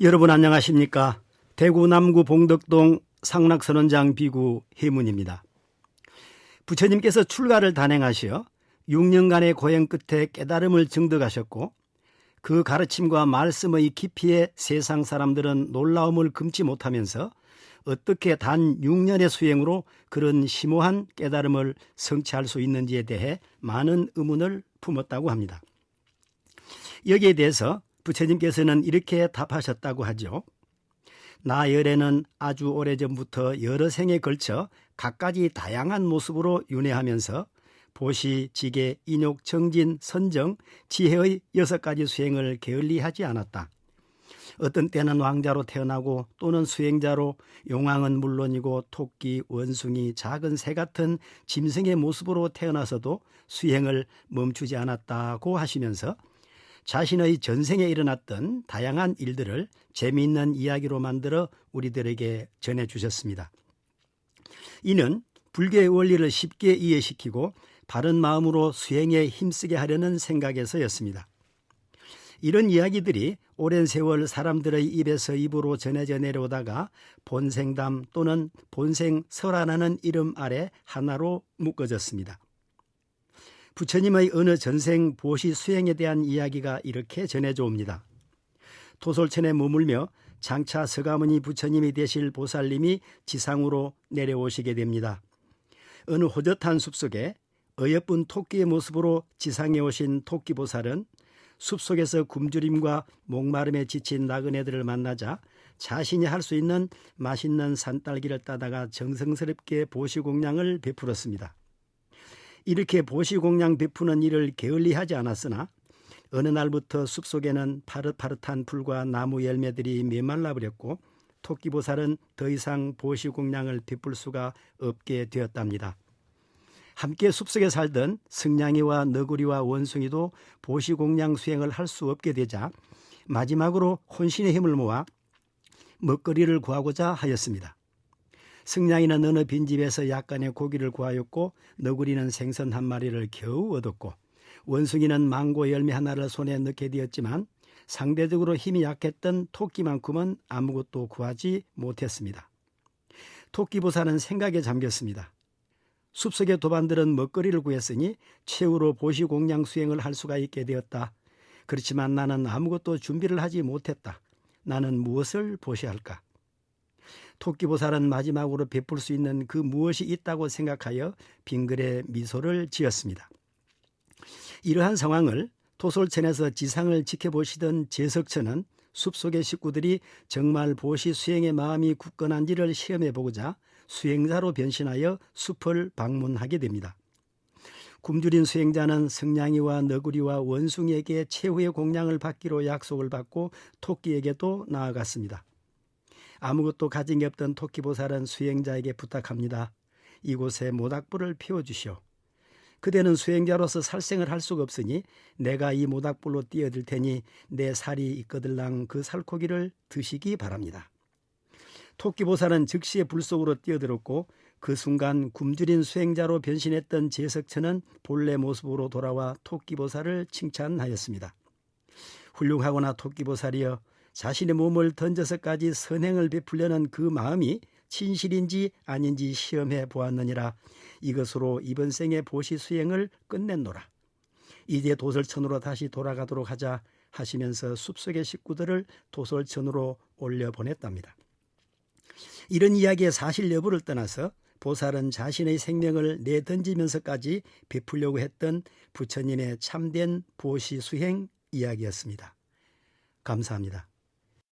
여러분 안녕하십니까? 대구 남구 봉덕동 상락선원장 비구 해문입니다. 부처님께서 출가를 단행하시어 6년간의 고행 끝에 깨달음을 증득하셨고 그 가르침과 말씀의 깊이에 세상 사람들은 놀라움을 금치 못하면서 어떻게 단 6년의 수행으로 그런 심오한 깨달음을 성취할 수 있는지에 대해 많은 의문을 품었다고 합니다. 여기에 대해서 부처님께서는 이렇게 답하셨다고 하죠. 나 열에는 아주 오래전부터 여러 생에 걸쳐 갖가지 다양한 모습으로 윤회하면서 보시, 지계, 인욕, 정진, 선정, 지혜의 여섯 가지 수행을 게을리하지 않았다. 어떤 때는 왕자로 태어나고 또는 수행자로 용왕은 물론이고 토끼, 원숭이, 작은 새 같은 짐승의 모습으로 태어나서도 수행을 멈추지 않았다고 하시면서 자신의 전생에 일어났던 다양한 일들을 재미있는 이야기로 만들어 우리들에게 전해 주셨습니다. 이는 불교의 원리를 쉽게 이해시키고 바른 마음으로 수행에 힘쓰게 하려는 생각에서였습니다. 이런 이야기들이 오랜 세월 사람들의 입에서 입으로 전해져 내려오다가 본생담 또는 본생설화라는 이름 아래 하나로 묶어졌습니다. 부처님의 어느 전생 보시 수행에 대한 이야기가 이렇게 전해져 옵니다. 도솔천에 머물며 장차 서가모니 부처님이 되실 보살님이 지상으로 내려오시게 됩니다. 어느 호젓한 숲속에 어여쁜 토끼의 모습으로 지상에 오신 토끼보살은 숲속에서 굶주림과 목마름에 지친 나그네들을 만나자 자신이 할 수 있는 맛있는 산딸기를 따다가 정성스럽게 보시공양을 베풀었습니다. 이렇게 보시공양 베푸는 일을 게을리하지 않았으나 어느 날부터 숲속에는 파릇파릇한 풀과 나무 열매들이 메말라 버렸고 토끼보살은 더 이상 보시공양을 베풀 수가 없게 되었답니다. 함께 숲속에 살던 승냥이와 너구리와 원숭이도 보시공양 수행을 할 수 없게 되자 마지막으로 혼신의 힘을 모아 먹거리를 구하고자 하였습니다. 승냥이는 어느 빈집에서 약간의 고기를 구하였고 너구리는 생선 한 마리를 겨우 얻었고 원숭이는 망고 열매 하나를 손에 넣게 되었지만 상대적으로 힘이 약했던 토끼만큼은 아무것도 구하지 못했습니다. 토끼 보사는 생각에 잠겼습니다. 숲속의 도반들은 먹거리를 구했으니 최후로 보시 공양 수행을 할 수가 있게 되었다. 그렇지만 나는 아무것도 준비를 하지 못했다. 나는 무엇을 보시 할까? 토끼보살은 마지막으로 베풀 수 있는 그 무엇이 있다고 생각하여 빙글에 미소를 지었습니다. 이러한 상황을 토솔천에서 지상을 지켜보시던 제석천은 숲속의 식구들이 정말 보시 수행의 마음이 굳건한지를 시험해 보고자 수행자로 변신하여 숲을 방문하게 됩니다. 굶주린 수행자는 승냥이와 너구리와 원숭이에게 최후의 공양을 받기로 약속을 받고 토끼에게도 나아갔습니다. 아무것도 가진 게 없던 토끼보살은 수행자에게 부탁합니다. 이곳에 모닥불을 피워주시오. 그대는 수행자로서 살생을 할 수가 없으니 내가 이 모닥불로 띄어들 테니 내 살이 있거들랑 그 살코기를 드시기 바랍니다. 토끼보살은 즉시에 불 속으로 뛰어들었고 그 순간 굶주린 수행자로 변신했던 제석천은 본래 모습으로 돌아와 토끼보살을 칭찬하였습니다. 훌륭하거나 토끼보살이여 자신의 몸을 던져서까지 선행을 베풀려는 그 마음이 진실인지 아닌지 시험해 보았느니라 이것으로 이번 생의 보시 수행을 끝냈노라. 이제 도설천으로 다시 돌아가도록 하자 하시면서 숲속의 식구들을 도설천으로 올려 보냈답니다. 이런 이야기의 사실 여부를 떠나서 보살은 자신의 생명을 내던지면서까지 베풀려고 했던 부처님의 참된 보시 수행 이야기였습니다. 감사합니다.